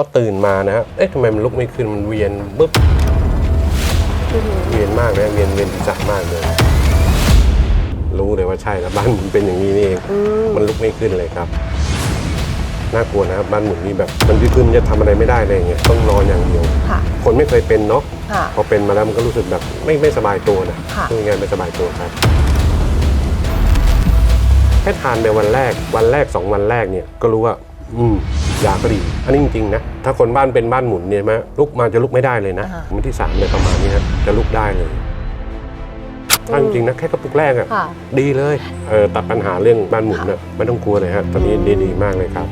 อตื่นมานะฮะ เอ๊ะทำไมมันลุกไม่ขึ้น มันเวียนบึ๊บ เวียนมากเลยเวียนเวียนศีรษะมากเลย รู้เลยว่าใช่แล้วบ้านหมุนเป็นอย่างนี้นี่เอง มันลุกไม่ขึ้นเลยครับ น่ากลัวนะครับบ้านหมุนนี่แบบมันขึ้นจะทำอะไรไม่ได้เลยอย่างเงี้ย ต้องนอนอย่างเดียวค่ะคนไม่เคยเป็นเนาะค่ะพอเป็นมาแล้วมันก็รู้สึกแบบไม่ไม่สบายตัวนะค่ะพูดง่ายๆไม่สบายตัวครับแค่ทานไปวันแรก วันแรกสองวันแรกเนี่ยก็รู้ว่า อืม ยาก็ดี อันนี้จริงๆนะ ถ้าคนบ้านเป็นบ้านหมุนเนี่ยไหมลุกมาจะลุกไม่ได้เลยนะอ่าวันที่สามเลยประมาณนี้นะจะลุกได้เลยถ้าจริงๆนะแค่กระปุกแรกอะค่ะ ดีเลยเออตัดปัญหาเรื่องบ้านหมุนนะไม่ต้องกลัวเลยฮะตอนนี้ดีดีๆมากเลยครับ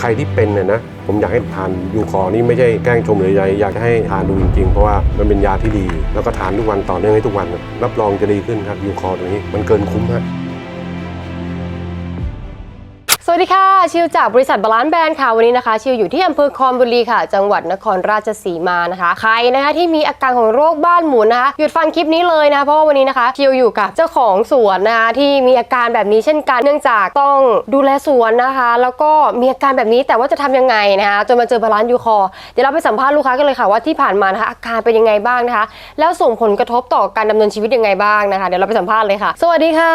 ใครที่เป็นเนี่ยนะ ผมอยากให้ทานยูคอนี่ไม่ใช่แกล้งชมหรืออะไรอยากจะให้ทานดูจริงๆ เพราะว่ามันเป็นยาที่ดี แล้วก็ทานทุกวันต่อเนื่องให้ทุกวันนะรับรองจะดีขึ้นครับยูคอตัวนี้มันเกินคุ้มฮะ สวัสดีค่ะ ชิวจากบริษัทบาลานซ์แบรนด์ค่ะวันนี้นะคะ ชิวอยู่ที่อำเภอคอนบุรีค่ะ จังหวัดนครราชสีมานะคะ ใครนะคะที่มีอาการของโรคบ้านหมุนนะคะหยุดฟังคลิปนี้เลยนะคะเพราะว่าวันนี้นะคะ ชิวอยู่กับเจ้าของสวนนะคะที่มีอาการแบบนี้เช่นกันเนื่องจากต้องดูแลสวนนะคะ แล้วก็มีอาการแบบนี้แต่ว่าจะทำยังไงนะคะจนมาเจอบาลานซ์ยูคอร์เดี๋ยวเราไปสัมภาษณ์ลูกค้ากันเลยค่ะว่าที่ผ่านมานะคะอาการเป็นยังไงบ้างนะคะ แล้วส่งผลกระทบต่อการดำเนินชีวิตยังไงบ้างนะคะเดี๋ยวเราไปสัมภาษณ์เลยค่ะ สวัสดีค่ะ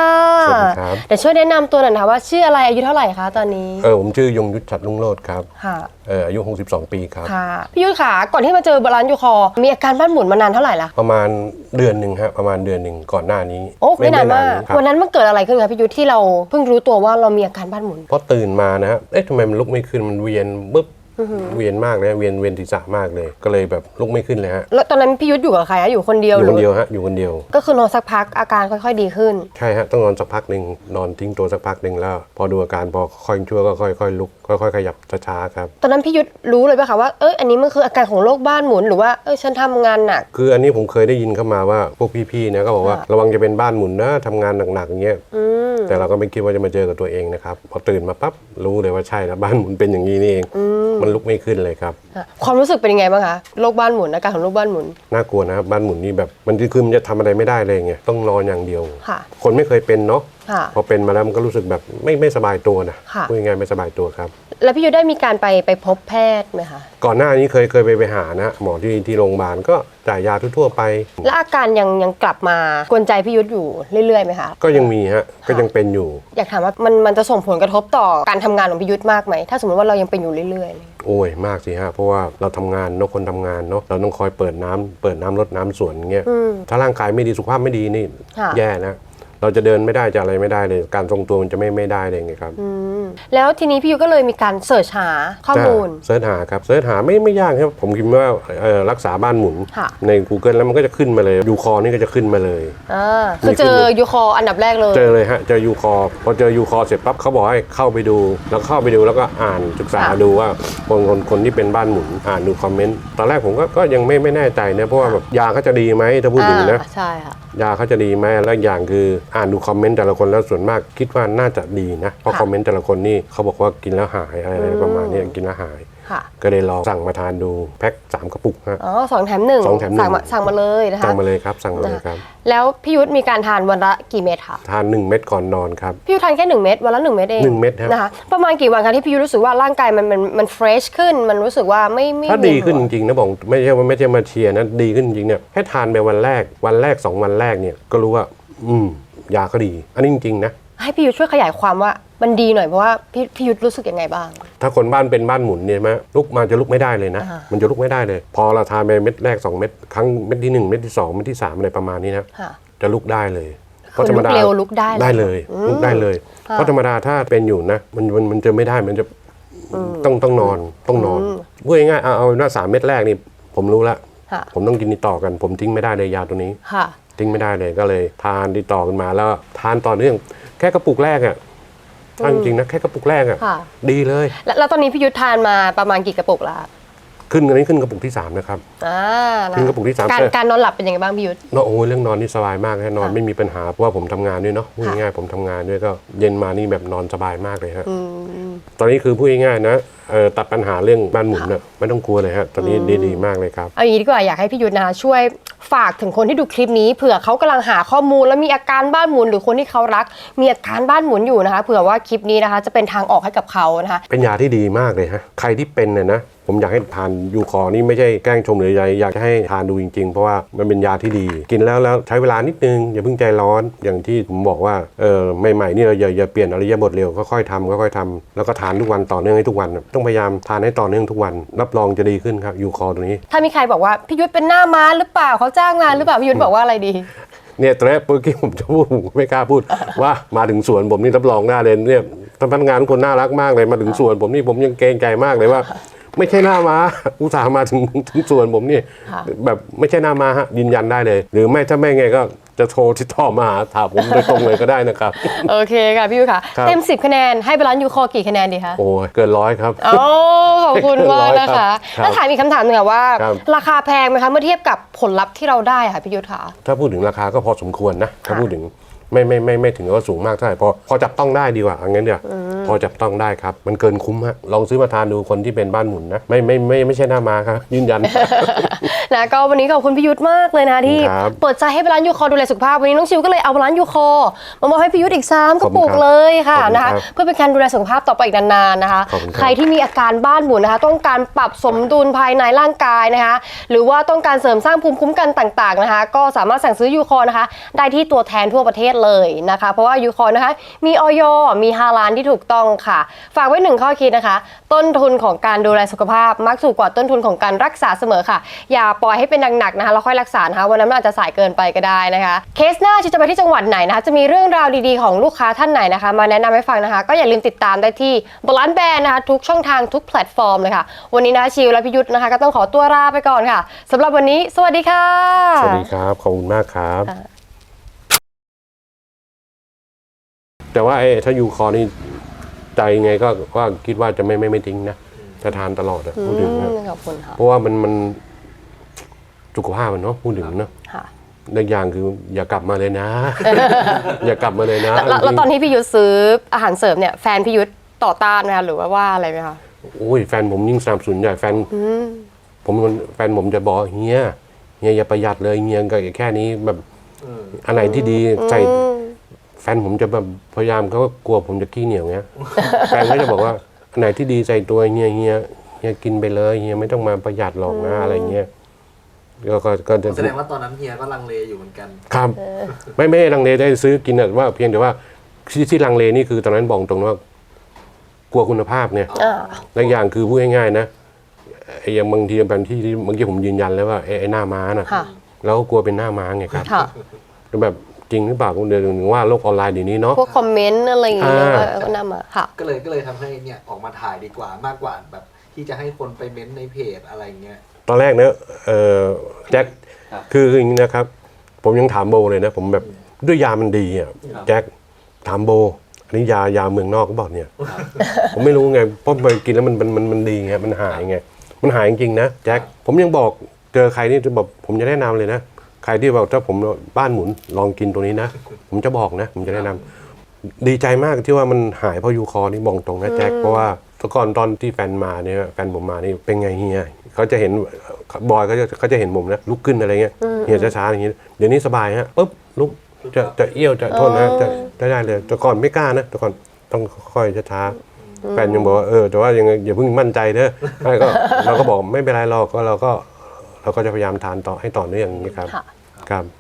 สวัสดีครับเดี๋ยวช่วยแนะนำตัวหน่อยนะคะว่าชื่ออะไรอายุเท่าไหร่คะตอนนี้ เออผมชื่อยงยุทธชัดลุงโลดครับค่ะ เอออายุ 62 ปีครับ ค่ะ พี่ยุทธค่ะก่อนที่มาเจอบาลานซ์ยูคอร์มีอาการบ้านหมุนมานานเท่าไหร่ละ ประมาณเดือนหนึ่งฮะประมาณเดือนหนึ่งก่อนหน้านี้โอ้ไม่นานมาก ครับวันนั้นมันเกิดอะไรขึ้นคะพี่ยุทธที่เราเพิ่งรู้ตัวว่าเรามีอาการบ้านหมุน พอตื่นมานะฮะเอ๊ะทำไมมันลุกไม่ขึ้นมันเวียนบึ๊บ เวียนมากเลยเวียนเวียนศีรษะมากเลย ก็เลยแบบลุกไม่ขึ้นเลยฮะแล้วตอนนั้นพี่ยุทธอยู่กับใครคะอยู่คนเดีอยวยู่คนหรืเดียวฮะอยู่คนเดียว ก็คือนอนสักพักอาการค่อยๆดีขึ้น ใช่ฮะต้องนอนสักพักหนึ่งนอนทิ้งตัวสักพักหนึ่งแล้ว พอดูอาการพอค่อยชั่วก็ค่อยๆลุกค่อยๆขยับช้าๆครับ ตอนนั้นพี่ยุทธรู้เลยป่ะคะว่าเอ้ยอันนี้มันคืออาการของโรคบ้านหมุนหรือว่าเอ้ยฉันทำงานหนัก คืออันนี้ผมเคยได้ยินเข้ามาว่าพวกพี่ๆเนี่ยก็บอกว่าค่ะระวังจะเป็นบ้านหมุนนะทำงานหนักๆอย่างเงี้ยอืมแต่เราก็ไม่คิดว่าจะมาเจอกับตัวเองนะครับพอตื่นมาปั๊บรู้เลยว่าใช่แล้วบ้านหมุนเป็นอย่างนี้นี่เองมันลุกไม่ขึ้นเลยครับค่ะความรู้สึกเป็นยังไงบ้างคะโรคบ้านหมุนอาการของโรคบ้านหมุน น่ากลัวนะครับบ้านหมุนนี่แบบมันคือมันจะทำอะไรไม่ได้เลยไงต้องนอนอย่างเดียว ค่ะ คนไม่เคยเป็นเนาะ ค่ะ พอเป็นมาแล้วมันก็รู้สึกแบบไม่ไม่สบายตัวนะค่ะ พูดง่ายๆไม่สบายตัวครับ แล้วพี่ยุทธได้มีการไปไปพบแพทย์ไหมคะ ก่อนหน้านี้เคยเคยไปไปหานะ หมอที่ที่โรงพยาบาลก็จ่ายยาทั่วๆไป แล้วอาการยังยังกลับมากวนใจพี่ยุทธอยู่เรื่อยๆไหมคะ ก็ยังมีฮะก็ยังเป็นอยู่ อยากถามว่ามันมันจะส่งผลกระทบต่อการทำงานของพี่ยุทธมากไหม ถ้าสมมติว่าเรายังเป็นอยู่เรื่อยๆเลยโอ้ยมากสิฮะเพราะว่าเราทำงานเนอะคนทำงานเนาะเราต้องคอยเปิดน้ำเปิดน้ำรดน้ำสวนเงี้ยอืม ถ้าร่างกายไม่ดีสุขภาพไม่ดีนี่ค่ะ แย่นะ เราจะเดินไม่ได้จะอะไรไม่ได้เลย การทรงตัวมันจะไม่ไม่ได้เลยไงครับอืมแล้วทีนี้พี่ยุทธก็เลยมีการเสิร์ชหาข้อมูลจะเสิร์ชหาครับเสิร์ชหาไม่ไม่ยากครับผมคิดว่าเอ่อรักษาบ้านหมุนค่ะใน Google แล้วมันก็จะขึ้นมาเลยยูคอนี่ก็จะขึ้นมาเลยอ่าคือเจอยูคออันดับแรกเลย เจอเลยฮะเจอยูคอพอเจอยูคอเสร็จปั๊บเขาบอกให้เข้าไปดู แล้วเข้าไปดูแล้วก็อ่านศึกษาค่ะดูว่าคนคนคนที่เป็นบ้านหมุนอ่านดูคอมเมนต์ตอนแรกผมก็ก็ยังไม่ไม่แน่ใจนะเพราะว่าแบบยาเขาจะดีไหมถ้าพูดถึงนะอ่าใช่ค่ะ ยาเขาจะดีไหมแล้วอีกอย่างคืออ่านดูคอมเมนต์แต่ละคนแล้วส่วนมากคิดว่าน่าจะดีนะ เพราะค่ะคอมเมนต์แต่ละคนนี่เขาบอกว่ากินแล้วหายอะไรประมาณนี้กินแล้วหาย ค่ะ ก็เลยลองสั่งมาทานดูแพ็คสามกระปุกฮะ อ๋อสองแถมหนึ่งสองแถมหนึ่ง สั่งมาสั่งมาเลยนะคะสั่งมาเลยครับสั่งมาเลยครับ แล้วพี่ยุทธมีการทานวันละกี่เม็ดคะทานหนึ่งเม็ดก่อนนอนครับ พี่ยุทธทานแค่หนึ่งเม็ดวันละหนึ่งเม็ดเองหนึ่งเม็ดครับนะคะประมาณกี่วันคะที่พี่ยุทธรู้สึกว่าร่างกายมันมันมันเฟรชขึ้น มันรู้สึกว่าไม่ไม่ถ้าดีขึ้นเวีจยหัวริงๆนะบอกไม่ใช่ว่าไม่ใช่มาเชียร์นะดีขึ้นจริงๆเนี่ยแค่ทานไปวันแรกวันแรกสองวันแรกเนี่ยก็รู้ว่า อืมยาก็ดี อันนี้จริงๆนะ ให้พี่ยุทธช่วยขยายความว่า มันดีหน่อยเพราะว่าพี่พี่ยุทธรู้สึกยังไงบ้าง ถ้าคนบ้านเป็นบ้านหมุนเนี่ยไหมลุกมาจะลุกไม่ได้เลยนะ อ่ามันจะลุกไม่ได้เลย พอเราทานไปเม็ดแรกสองเม็ดครั้งเม็ดที่หนึ่งเม็ดที่สองเม็ดที่สามอะไรประมาณนี้นะ ค่ะจะลุกได้เลยคือลุกเร็วลุกได้เลยได้เลยอืมลุกได้เลย ค่ะ เพราะธรรมดาถ้าเป็นอยู่นะมันมันมันจะไม่ได้มันจะต้องต้องนอนต้องนอนอืมพูดง่ายๆเอาเอาหน้าสามเม็ดแรกนี่ผมรู้ละค่ะผมต้องกินติดต่อกัน ผมทิ้งไม่ได้เลยยาตัวนี้ ค่ะ ทิ้งไม่ได้เลยก็เลยทานติดต่อกันมาแล้วทานต่อเนื่อง แค่กระปุกแรกอะ่ะถ้าจริงๆนะแค่กระปุกแรกอะค่ะ ดีเลย แล้วแล้วตอนนี้พี่ยุทธทานมาประมาณกี่กระปุกแล้วขึ้นอันนี้ขึ้นกระปุกที่สามนะครับ อ่านะขึ้นกระปุกที่สามการใช่ การนอนหลับเป็นยังไงบ้างพี่ยุทธ เนอะโอ้ยเรื่องนอนนี่สบายมากแค่นอนค่ะไม่มีปัญหาเพราะว่าผมทำงานด้วยเนาะพูดค่ะ ง่ายๆผมทำงานด้วยก็เย็นมานี่แบบนอนสบายมากเลยฮะ อืม ตอนนี้คือพูดง่ายๆนะเอ่อตัดปัญหาเรื่องบ้านหมุนเนี่ยไม่ต้องกลัวเลยฮะตอนนี้ดีดีมากเลยครับเอาอย่างนี้ดีกว่าอยากให้พี่ยุทธนะคะช่วยฝากถึงคนที่ดูคลิปนี้เผื่อเขากำลังหาข้อมูล แล้วมีอาการบ้านหมุน หรือคนที่เขารัก มีอาการบ้านหมุนอยู่นะคะเผื่อว่าคลิปนี้นะคะ จะเป็นทางออกให้กับเขานะคะเป็นยาที่ดีมากเลยฮะใครที่เป็นเนี่ยนะผมอยากให้ทานยูคอนี่ไม่ใช่แกล้งชมหรืออะไรอยากจะให้ทานดูจริงๆ เพราะว่ามันเป็นยาที่ดี กินแล้วแล้วใช้เวลานิดนึง อย่าเพิ่งใจร้อนอย่างที่ผมบอกว่าเออใหม่ๆนี่เราอย่าอย่าเปลี่ยนอริยบทเร็วค่อยๆทำค่อยๆทำแล้วก็ทานทุกวันต่อเนื่องให้ทุกวัน ต้องพยายามทานให้ต่อเนื่องทุกวัน รับรองจะดีขึ้นครับยูคอตัวนี้ ถ้ามีใครบอกว่าพี่ยุทธเป็นหน้าม้าหรือเปล่าเขาจ้างงานหรือเปล่าพี่ยุทธบอกว่าอะไรดีเนี่ยตอนแรกเมื่อกี้ผมจะพูดผมไม่กล้าพูด ว่ามาถึงสวนผมนี่รับรองได้เลยเนี่ยท่านพนักงานทุกคนน่ารักมากเลยมาถึงสวนผมนี่ผมยังเกรงใจมากเลยว่า ไม่ใช่หน้ามา อุตส่าห์มาถึงถึงสวนผมนี่ค่ะแบบไม่ใช่หน้ามาฮะยืนยันได้เลย หรือไม่ถ้าไม่ไงก็จะโทรติดต่อมาหาถามผมโดยตรงเลยก็ได้นะครับ โอเคค่ะพี่ยุทธค่ะ ครับ เต็ม 10 คะแนน ให้บาลานซ์ยูคอกี่คะแนนดีคะโอ้ยเกินร้อยครับ โอ้ขอบคุณมากนะคะครับแล้วถามอีกคำถามหนึ่งค่ะว่า ครับ ราคาแพงไหมคะเมื่อเทียบกับผลลัพธ์ที่เราได้ค่ะพี่ยุทธค่ะ ถ้าพูดถึงราคาก็พอสมควรนะ ถ้าค่ะพูดถึง ไม่ไม่ไม่ไม่ถึงกับว่าสูงมากเท่าไหร่พอพอจับต้องได้ดีกว่าเอางั้นเดียวพอจับต้องได้ครับ มันเกินคุ้มฮะลองซื้อมาทานดูคนที่เป็นบ้านหมุนนะไม่ไม่ไม่ไม่ใช่หน้ามาครับ ยืนยัน นะก็วันนี้ขอบคุณพี่ยุทธมากเลยนะที่ครับ เปิดใจให้บาลานซ์ยูคอดูแลสุขภาพวันนี้น้องชิวก็เลยเอาบาลานซ์ยูคอมามอบให้พี่ยุทธอีกสามกระปุกขอบคุณครับเลยค่ะขอบคุณนะคะครับเพื่อเป็นการดูแลสุขภาพต่อไปอีกนานๆนะคะ ขอบคุณครับ ใครที่มีอาการบ้านหมุนนะคะ ต้องการปรับสมดุลภายในร่างกายนะคะ หรือว่าต้องการเสริมสร้างภูมิคุ้มกันต่างๆนะคะ ก็สามารถสั่งซื้อยูคอนะคะ ได้ที่ตัวแทนทั่วประเทศเลยนะคะ เพราะว่ายูคอนะคะ มีออยมีฮาลานที่ถูกต้องค่ะ ฝากไว้หนึ่งข้อคิดนะคะ ต้นทุนของการดูแลสุขภาพมักถูกกว่าต้นทุนของการรักษาเสมอค่ะ อย่าปล่อยให้เป็นหนักๆนะคะแล้วค่อยรักษานะคะวันนั้นมันอาจจะสายเกินไปก็ได้นะคะ เคสหน้าจะไปที่จังหวัดไหนนะคะ จะมีเรื่องราวดีๆของลูกค้าท่านไหนนะคะ มาแนะนำให้ฟังนะคะ ก็อย่าลืมติดตามได้ที่บลันแบนนะคะทุกช่องทางทุกแพลตฟอร์มเลยค่ะ วันนี้นะชิวและพิยุทธ์นะคะ ก็ต้องขอตัวลาไปก่อนค่ะสำหรับวันนี้ สวัสดีค่ะ สวัสดีครับ ขอบคุณมากครับ แต่ว่าไอ้ถ้ายูคอนี่ใจไงก็ก็คิดว่าจะไม่ไม่ไม่ทิ้งนะจะทานตลอดอะพูดถึงนะขอบคุณค่ะเพราะว่ามันมันสุขภาพมันเนาะพูดถึงเนาะค่ะในอย่างคืออย่ากลับมาเลยนะ อย่ากลับมาเลยนะแล้วแล้วตอนที่พี่ยุทธซื้ออาหารเสริมเนี่ยแฟนพี่ยุทธต่อต้านไหมคะหรือว่าว่าอะไรไหมคะ โอ้ยแฟนผมยิ่งสนับสนุนใหญ่แฟนผมมันแฟนผมจะบอกเฮียเฮียอย่าประหยัดเลยเฮียก็แค่นี้แบบอันไหนที่ดีใส่ แฟนผมจะแบบพยายามเขาก็กลัวผมจะขี้เหนียวเงี้ย แฟนก็จะบอกว่าอันไหนที่ดีใส่ตัวเฮียเฮียเฮียกินไปเลยเฮียไม่ต้องมาประหยัดหรอกนะอะไรเงี้ยก็ก็ก็จะแสดงว่าตอนนั้นเฮียก็ลังเลอยู่เหมือนกัน ครับ ไม่ไม่ได้ลังเลได้ซื้อกินแต่ว่า เพียงแต่ว่าที่ที่ลังเลนี่คือตอนนั้นบอกตรงว่ากลัวคุณภาพเนี่ยอ่า และอีกอย่างคือพูดง่ายๆนะไอ้อย่างบางทีบางที่ที่เมื่อกี้ผมยืนยันแล้วว่าไอ้ไอ้หน้าม้าน่ะค่ะแล้วก็กลัวเป็นหน้าม้าไงครับ ค่ะ แบบ จริงหรือเปล่าผมเดี๋ยวถึงว่าโลกออนไลน์เดี๋ยวนี้เนาะ พวกคอมเมนต์อะไรอย่างเงี้ยอ่า ก็นำมาค่ะ ก็เลยก็เลยทำให้เนี่ยออกมาถ่ายดีกว่ามากกว่าแบบ ที่จะให้คนไปเม้นต์ในเพจอะไรเงี้ย ตอนแรกเนี่ยเออแจ็คครับคือคืออย่างนี้นะครับ ผมยังถามโบเลยนะ ผมแบบด้วยยามันดีอะครับ แจ็คถามโบอันนี้ยายาเมืองนอกก็บอกเนี่ย ผมไม่รู้ไงเพราะไปกินแล้วมันมันมันมันดีไงมันหายไงมันหายจริงๆนะแจ็คผมยังบอกเจอใครนี่จะบอกผมจะแนะนำเลยนะใครที่บอกถ้าผมบ้านหมุนลองกินตัวนี้นะ ผมจะบอกนะ ผมจะแนะนำดีใจมากที่ว่ามันหายเพราะยูคอนี่บอกตรงนะแจ็คเพราะว่าแตะก่อนตอนที่แฟนมาเนี่ยแฟนผมมานี่เป็นไงเฮียเขาจะเห็นบอยเขาจะเขาจะเห็นผมนะลุกขึ้นอะไรเงี้ยเฮียช้าๆอย่างงี้เดี๋ยวนี้สบายฮะปุ๊บลุกจะจะเอี้ยวจะโทษนะจะจะได้เลยแต่ก่อนไม่กล้านะแต่ก่อนต้องค่อยๆช้าๆแฟนยังบอกว่าเออแต่ว่ายังไงอย่าเพิ่งมั่นใจเด้อไม่ก็เราก็บอกไม่เป็นไรหรอกก็เราก็เราก็จะพยายามทานต่อให้ต่อเนื่องอย่างนี้ครับค่ะ ครับ